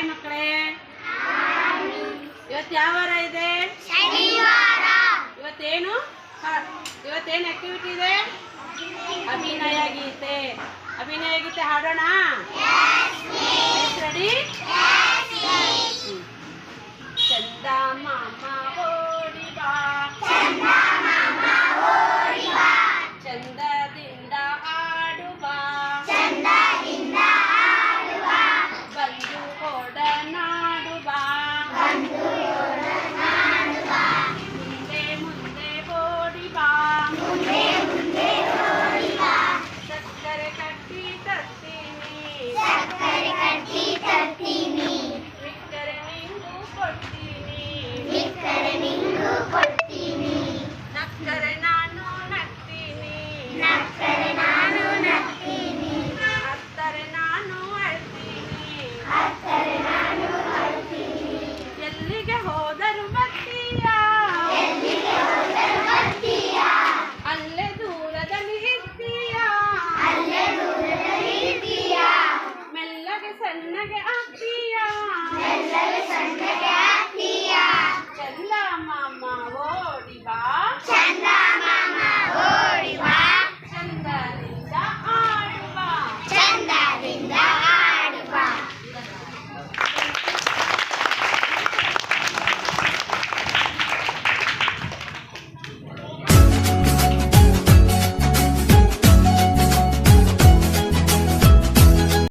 Hi ಮಕ್ಕಳೇ. ಇವತ್ತು ಯಾವ ವಾರ ಇದೆ? ಇವತ್ತೇನು? ಇವತ್ತೇನು ಆಕ್ಟಿವಿಟಿ ಇದೆ? ಅಭಿನಯ ಗೀತೆ. ಅಭಿನಯ ಗೀತೆ ಹಾಡೋಣ? Hey. ಆಗ್ತೀಯ ಎಲ್ಲರೂ ಸಣ್ಣಗೆ